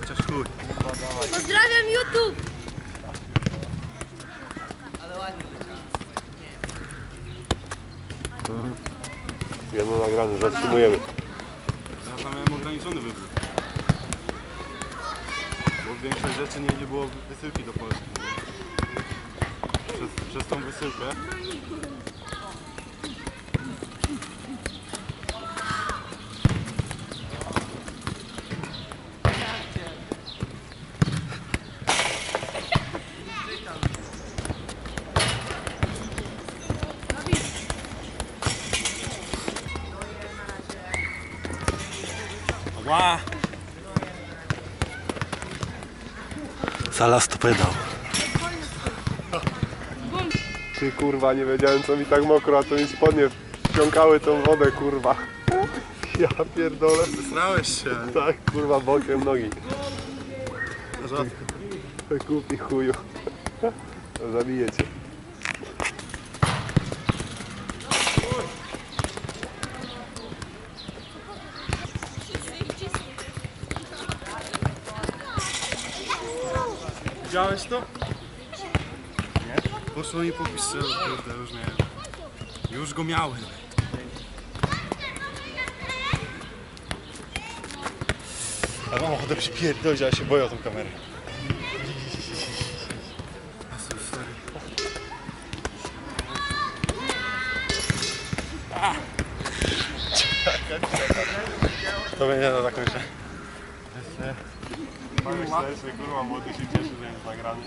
Chociaż chuj. Pozdrawiam YouTube! Jedno nagrane, zatrzymujemy. Ja tam miałem ograniczony wybór. Bo większość rzeczy nie, nie było wysyłki do Polski. Przez, przez tą wysyłkę Ła! Salas to pedał. Ty kurwa, nie wiedziałem co mi tak mokro, a to mi spodnie wciągały tą wodę kurwa. Ja pierdolę. Zesrałeś się. Tak kurwa bokiem nogi. Rzadko. Głupi chuju. Zabiję cię. Widziałeś to? Nie? Poszło mi po piszcelu, kurde, już nie Już go miałem. A mam ochotę przypierdolić, ale się boję o tą kamerę. To będzie na taką się. Pomyślałem, że kurwa młody się cieszy, że jest nagrany.